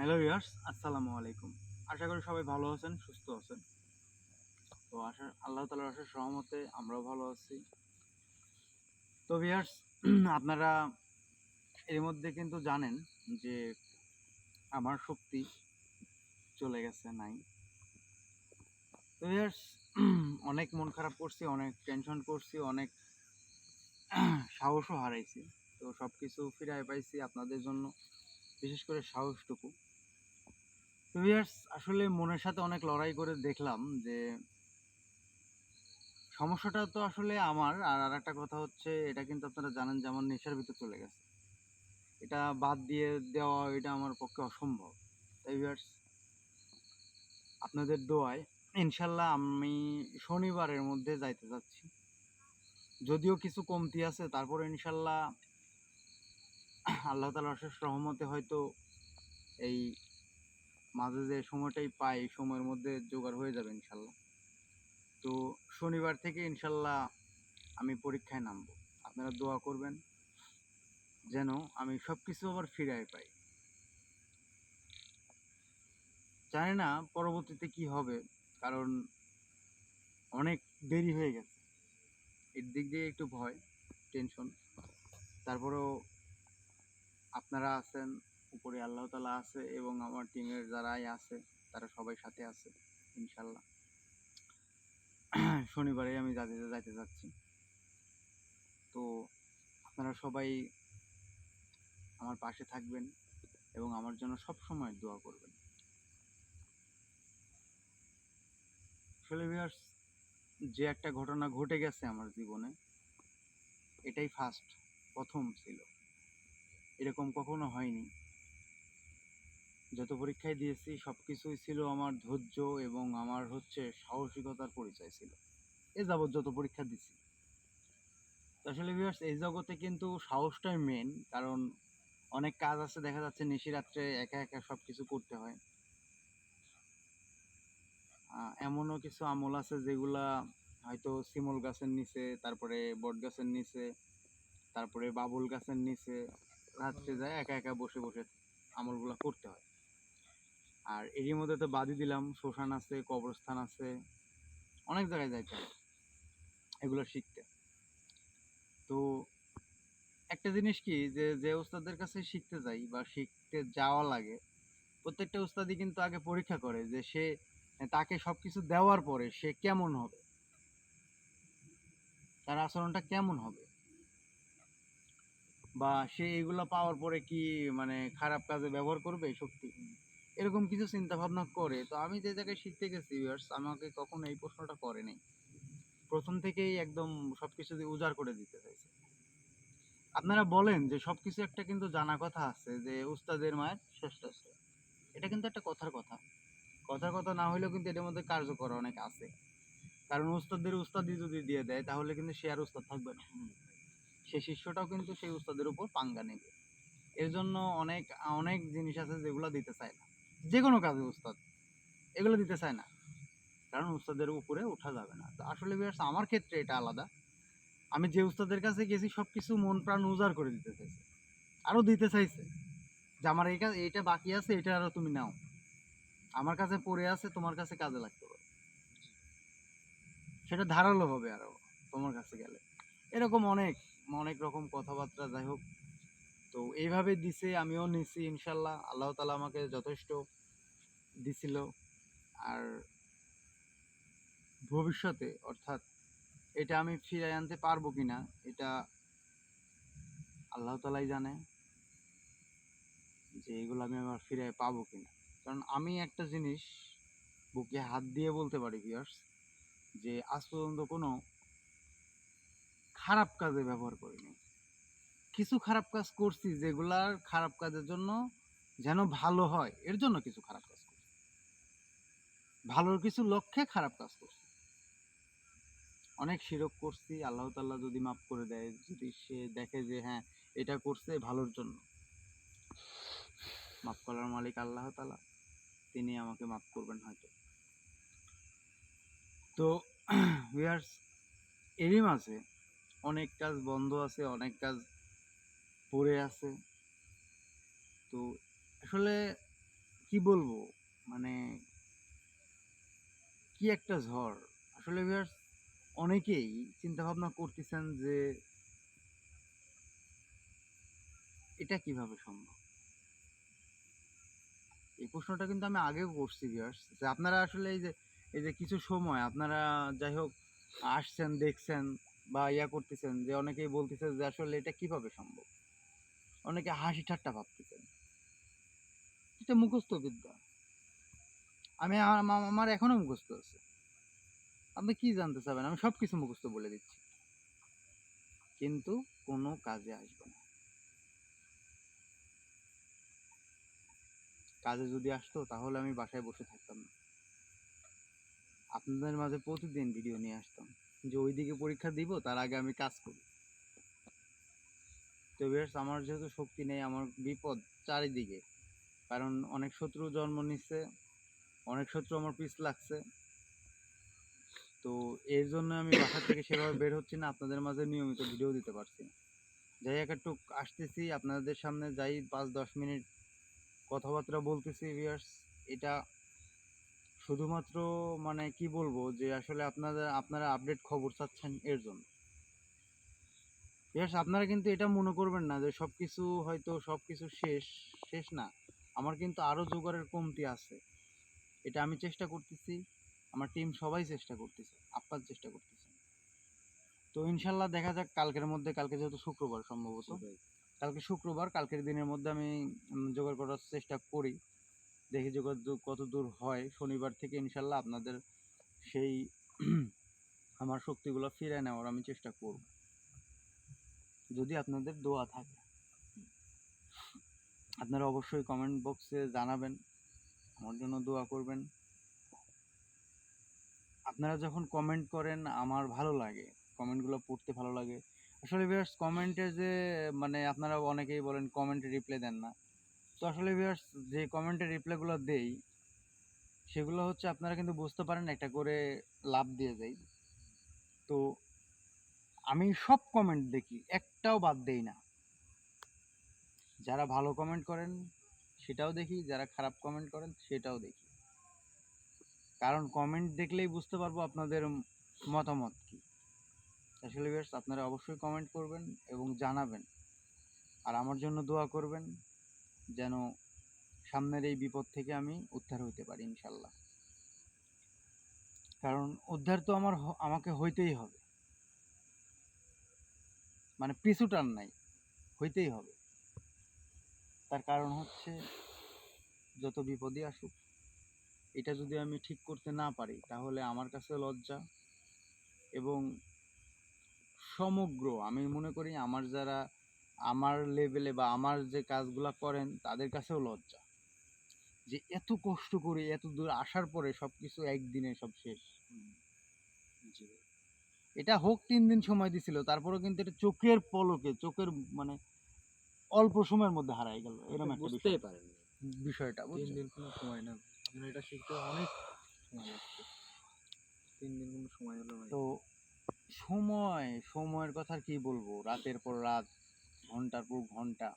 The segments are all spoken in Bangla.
হ্যালো ইয়ার্স আসসালামু আলাইকুম। আশা করি সবাই ভালো আছেন, সুস্থ আছেন। তো আশা, আল্লাহ তালার আশার সহমতে আমরাও ভালো আছি। তো ভিয়ার্স আপনারা এর মধ্যে কিন্তু জানেন যে আমার শক্তি চলে গেছে, নাই। তো ভিয়ার্স অনেক মন খারাপ করছি, অনেক টেনশন করছি, অনেক সাহসও হারাইছি। তো সব কিছু ফিরাই পাইছি আপনাদের জন্য, বিশেষ করে সাহসটুকু। ভিউয়ার্স আসলে মনের সাথে অনেক লড়াই করে দেখলাম যে সমস্যাটা তো আসলে আমার, আর আর একটা কথা হচ্ছে এটা কিন্তু আপনারা জানেন যে আমার নেশার ভিতর চলে গেছে। এটা বাদ দিয়ে দেওয়া এটা আমার পক্ষে অসম্ভব। তাই ভিউয়ার্স আপনাদের দোয়ায় ইনশাল্লাহ আমি শনিবারের মধ্যে যাইতে যাচ্ছি। যদিও কিছু কমতি আছে, তারপরে ইনশাল্লাহ আল্লাহ তালার অশেষ রহমতে হয়তো এই মাঝে যে সময়টাই পাই, এই সময়ের মধ্যে জোগাড় হয়ে যাবে ইনশাল্লাহ। তো শনিবার থেকে ইনশাল্লাহ আমি পরীক্ষায় নামবো। আপনারা দোয়া করবেন যেন আমি সব কিছু আবার ফিরাই পাই। জানি না পরবর্তীতে কি হবে, কারণ অনেক দেরি হয়ে গেছে। এর দিক দিয়ে একটু ভয় টেনশন তারপরেও আপনারা আছেন উপরে আল্লাহ তালা আছে এবং আমার টিমের যারাই আছে, তারা সবাই সাথে আছে ইনশাল্লাহ শনিবারে আমি যাতে যাইতে যাচ্ছি। তো আপনারা সবাই আমার পাশে থাকবেন এবং আমার জন্য সব সময় দোয়া করবেন। যে একটা ঘটনা ঘটে গেছে আমার জীবনে, এটাই ফার্স্ট প্রথম ছিল। এরকম কখনো হয়নি। যত পরীক্ষায় দিয়েছি সব কিছুই ছিল আমার ধৈর্য এবং আমার হচ্ছে সাহসিকতার পরিচয় ছিল। এ যাবৎ যত পরীক্ষা দিছি। আসলে ভিউয়ার্স এই জগতে কিন্তু সাহসটাই মেন কারণ অনেক কাজ আছে, দেখা যাচ্ছে নিশি রাত্রে একা একা সব কিছু করতে হয়। এমনও কিছু আমল আছে যেগুলা হয়তো শিমল গাছের নিচে, তারপরে বট গাছের নিচে, তারপরে বাবুল গাছের নিচে, রাত্রে যায় একা একা বসে বসে আমলগুলো করতে হয়। আর এরই মধ্যে তো বাদই দিলাম, শ্মশান আছে, কবরস্থান আছে, অনেক জায়গায় যাইতে হয় এগুলো শিখতে। তো একটা জিনিস কি, যে যে ওস্তাদের কাছে শিখতে যাই বা শিখতে যাওয়া লাগে, প্রত্যেকটা ওস্তাদই কিন্তু আগে পরীক্ষা করে যে সে, তাকে সবকিছু দেওয়ার পরে সে কেমন হবে। তার আচরণটা কেমন হবে। বা সে এগুলো পাওয়ার পরে কি মানে খারাপ কাজে ব্যবহার করবে শক্তি এরকম কিছু চিন্তা ভাবনা করে। তো আমি যে জায়গায় শিখতে গেছি viewers, আমাকে কখনো এই প্রশ্নটা করে নাই। প্রথম থেকেই একদম সবকিছু দিয়ে উজাড় করে দিতে চাইছে। আপনারা বলেন যে সবকিছু একটা কিন্তু জানা কথা আছে যে উস্তাদের মায়ের শ্রেষ্ঠ আছে এটা কিন্তু একটা কথার কথা। কথার কথা না হলেও কিন্তু এটার মধ্যে কার্যকর অনেক আছে। কারণ উস্তাদের উস্তাদি যদি দিয়ে দেয় তাহলে কিন্তু সে আর উস্তাদ থাকবে না। সে শিষ্যটাও কিন্তু সেই উস্তাদের উপর পাঙ্গা নেবে। এর জন্য অনেক অনেক জিনিস আছে যেগুলো দিতে চায় না। যে কোনো কাজে উস্তাদ এগুলো দিতে চায় না। কারণ উস্তাদের উপরে ওঠা যাবে না। তো আসলে viewers, আমার ক্ষেত্রে এটা আলাদা। আমি যে উস্তাদের কাছে গেছি সব কিছু মন প্রাণ উজাড় করে দিতে চাইছে। আরও দিতে চাইছে। যে আমার এই কাজ এইটা বাকি আছে এটা আরও তুমি নাও। আমার কাছে পড়ে আছে তোমার কাছে কাজে লাগতে পারে। সেটা ধারালো হবে আরও তোমার কাছে গেলে। এরকম অনেক অনেক রকম কথাবার্তা যাই হোক তো এইভাবে দিছে, আমিও নিছি ইনশাল্লাহ। আল্লাহ তালা আমাকে যথেষ্ট দিছিল। আর ভবিষ্যতে, অর্থাৎ এটা আমি ফিরাই আনতে পারব কিনা, এটা আল্লাহ তালাই জানে যে এগুলো আমি আবার ফিরে পাবো কিনা। কারণ আমি একটা জিনিস বুকে হাত দিয়ে বলতে পারি ভিউয়ার্স যে আজ পর্যন্ত কোনো খারাপ কাজে ব্যবহার করিনি। কিছু খারাপ কাজ করছি যেগুলার খারাপ কাজের জন্য যেন ভালো হয়, এর জন্য কিছু খারাপ কাজ করছি। ভালোর কিছু লক্ষ্যে খারাপ কাজ করছি। অনেক শিরক করছি, আল্লাহ তাল্লাহ যদি মাফ করে দেয়, যদি সে দেখে যে হ্যাঁ এটা করছে ভালোর জন্য। মাফ করার মালিক আল্লাহ তালা তিনি আমাকে মাফ করবেন হয়তো। তো ভিউয়ার্স এরই মাঝে অনেক কাজ বন্ধ আছে, অনেক কাজ পড়ে আছে। তো আসলে কি বলব? মানে কি একটা ঝড়? আসলে ভিউয়ার্স অনেকেই চিন্তা ভাবনা করতেছেন যে এটা কীভাবে সম্ভব? এই প্রশ্নটা কিন্তু আমি আগেও করছি ভিউয়ার্স যে আপনারা আসলে এই যে এই যে কিছু সময় আপনারা যাই হোক আসছেন, দেখছেন বা ইয়া করতেছেন, যে অনেকেই বলতেছে যে আসলে এটা কীভাবে সম্ভব? অনেকে হাসি ঠাট্টা ভাবতেছেন। এটা মুখস্থ বিদ্যা। আমি আমার এখনও মুখস্থ আছে। আপনি কি জানতে চাবেন? আমি সব কিছু মুখস্থ বলে দিচ্ছি। কিন্তু কোনো কাজে আসবে না। কাজে যদি আসতো, তাহলে আমি বাসায় বসে থাকতাম না। আপনাদের মাঝে প্রতিদিন ভিডিও নিয়ে আসতাম যে, ওইদিকে পরীক্ষা দিব, তার আগে আমি কাজ করি। তো বেশ আমার যেহেতু শক্তি নেই, আমার বিপদ চারিদিকে। কারণ অনেক শত্রু জন্ম নিচ্ছে, অনেক শত্রু আমার পিছ লাগছে। তো এর জন্য আমি বাসা থেকে সেভাবে বের হচ্ছি না, আপনাদের মাঝে নিয়মিত ভিডিও দিতে পারছি। না যাই একটু আসতেছি, আপনাদের সামনে যাই, পাঁচ দশ মিনিট কথাবার্তা বলতেছি ভিউয়ার্স এটা শুধুমাত্র মানে কি বলব যে আসলে আপনারা আপনারা আপডেট খবর চাচ্ছেন এর জন্য। ভিউয়ার্স আপনারা কিন্তু এটা মনে করবেন না যে সব কিছু হয়তো সব কিছু শেষ শেষ না। আমার কিন্তু আরও জোগাড়ের কমতি আছে। এটা আমি চেষ্টা করতেছি। আমার টিম সবাই চেষ্টা করতেছে। আপনার চেষ্টা করতেছে। তো ইনশাল্লাহ দেখা যাক কালকের মধ্যে কালকে যেহেতু শুক্রবার সম্ভবত। কালকে শুক্রবার কালকের দিনের মধ্যে আমি জোগাড় করার চেষ্টা করি। দেখি দূর- কত দূর হয়। শনিবার থেকে ইনশাল্লাহ আপনাদের সেই আমার শক্তিগুলো ফিরে নেওয়ার আমি চেষ্টা করব। যদি আপনাদের দোয়া থাকে। আপনারা অবশ্যই কমেন্ট বক্সে জানাবেন, আমার জন্য দোয়া করবেন। আপনারা যখন কমেন্ট করেন, আমার ভালো লাগে। কমেন্টগুলো পড়তে ভালো লাগে। আসলে ভিউয়ার্স কমেন্টে যে মানে আপনারা অনেকেই বলেন কমেন্টে রিপ্লাই দেন না। তো আসলে ভিউয়ার্স যে কমেন্টে রিপ্লাইগুলো দেই, সেগুলো হচ্ছে আপনারা কিন্তু বুঝতে পারেন, একটা করে লাভ দিয়ে যাই তো আমি সব কমেন্ট দেখি, একটাও বাদ দেই না। যারা ভালো কমেন্ট করেন, সেটাও দেখি, যারা খারাপ কমেন্ট করেন, সেটাও দেখি। কারণ কমেন্ট দেখলেই বুঝতে পারব আপনাদের মতামত কি। আসলে ভিউয়ার্স আপনারা অবশ্যই কমেন্ট করবেন এবং জানাবেন। আর আমার জন্য দোয়া করবেন, যেন সামনের এই বিপদ থেকে আমি উদ্ধার হইতে পারি, ইনশাল্লাহ। কারণ উদ্ধার তো আমার আমাকে হইতেই হবে। মানে পিছু টান নাই, হইতেই হবে। তার কারণ হচ্ছে, যত বিপদই আসুক, এটা যদি আমি ঠিক করতে না পারি, তাহলে আমার কাছে লজ্জা এবং সমগ্র, আমি মনে করি আমার যারা, আমার লেভেলে বা আমার যে কাজগুলা করেন, তাদের কাছেও লজ্জা। যে এত কষ্ট করে, এত দূর আসার পরে সব কিছু একদিনে সব শেষ। এটা হোক তিন দিন সময় দিছিল তারপরেও কিন্তু এটা চোখের পলকে চোখের মানে অল্প সময়ের মধ্যে হারাই গেল এরকম একটা বিষয়- পারেন বিষয়টা তিন দিন কোনো সময় না আপনার এটা শিখতে অনেক সময় লাগছে। তিন দিন কোনো সময় হলো তো সময় সময়ের কথা আর কি বলব? রাতের পর রাত ঘণ্টার পর ঘণ্টা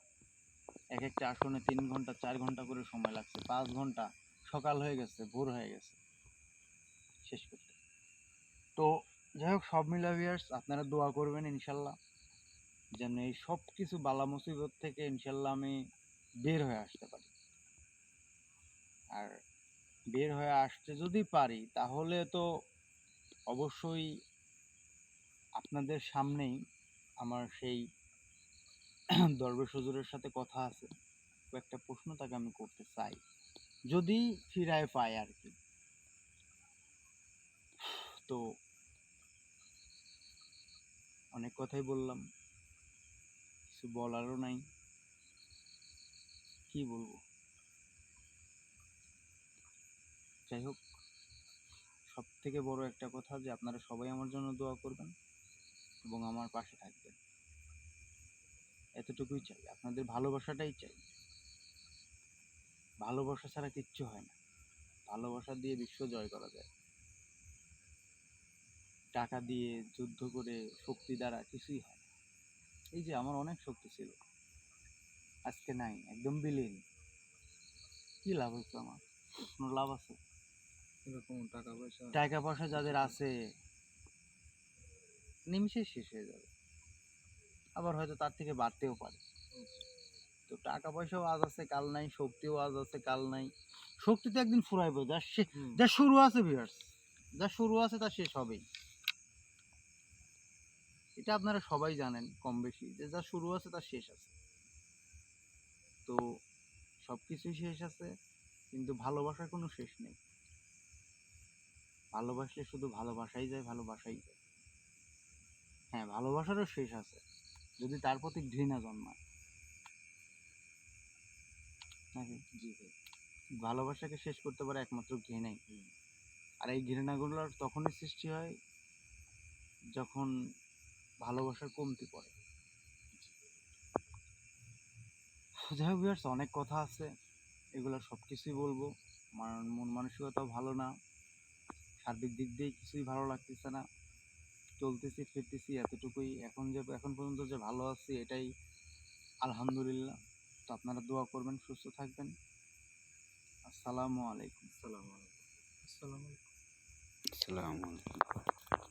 এক একটা আসনে তিন ঘণ্টা চার ঘণ্টা করে সময় লাগছে। পাঁচ ঘণ্টা সকাল হয়ে গেছে ভোর হয়ে গেছে। শেষ করতে। তো যাই হোক সব মিলা ভিউয়ার্স আপনারা দোয়া করবেন ইনশাল্লাহ। যেন এই সব কিছু বালা মুসিবত থেকে ইনশাল্লাহ আমি বের হয়ে আসতে পারি। আর বের হয়ে আসতে যদি পারি, তাহলে তো অবশ্যই আপনাদের সামনেই আমার সেই দরবেশ হুজুরের সাথে কথা আছে। কয়েকটা প্রশ্ন তাকে আমি করতে চাই। যদি ফিরায় পাই আর কি। তো অনেক কথাই বললাম। কিছু বলারও নাই। কি বলব? যাই হোক সব থেকে বড় একটা কথা যে আপনারা সবাই আমার জন্য দোয়া করবেন এবং আমার পাশে থাকবেন। এতটুকুই চাই, আপনাদের ভালোবাসাটাই চাই। ভালোবাসা ছাড়া কিচ্ছু হয় না। ভালোবাসা দিয়ে বিশ্ব জয় করা যায়। টাকা দিয়ে যুদ্ধ করে শক্তি দ্বারা কিছুই হয় না। এই যে আমার অনেক শক্তি ছিল। আজকে নাই একদম বিলীন। কি লাভ হচ্ছে আমার? কোনো লাভ আছে? এরকম টাকা পয়সা টাকা পয়সা যাদের আছে নিমিষে শেষ হয়ে যাবে। আবার হয়তো তার থেকে বাড়তেও পারে। তো টাকা পয়সাও আজ আছে কাল নাই শক্তিও আজ আছে কাল নাই। শক্তি তো একদিন ফুরাইবে যা শে- যা শুরু আছে ভিউয়ার্স যা শুরু আছে তা শেষ হবেই। এটা আপনারা সবাই জানেন কম বেশি যে যা শুরু আছে তা শেষ আছে। তো সব কিছুই শেষ আছে কিন্তু ভালোবাসার কোনো শেষ নেই। ভালোবাসলে শুধু ভালোবাসাই যায় ভালোবাসাই যায়। হ্যাঁ ভালোবাসারও শেষ আছে যদি তার প্রতি ঘৃণা জন্মায়। নাকি? জি ভালোবাসাকে শেষ করতে পারে একমাত্র ঘৃণাই। আর এই ঘৃণাগুলোর তখনই সৃষ্টি হয় যখন ভালোবাসার কমতি পড়ে। যাই হোক অনেক কথা আছে। এগুলো সব কিছুই বলব। মন মানসিকতাও ভালো না। সার্বিক দিক দিয়ে কিছুই ভালো লাগতেছে না। চলতেছি ফিরতেছি এতটুকুই। এখন যে এখন পর্যন্ত যে ভালো আছি এটাই আলহামদুলিল্লাহ। তো আপনারা দোয়া করবেন সুস্থ থাকবেন। আসসালামু আলাইকুম আসসালামু আলাইকুম। আসসালামু আলাইকুম। আসসালামু আলাইকুম।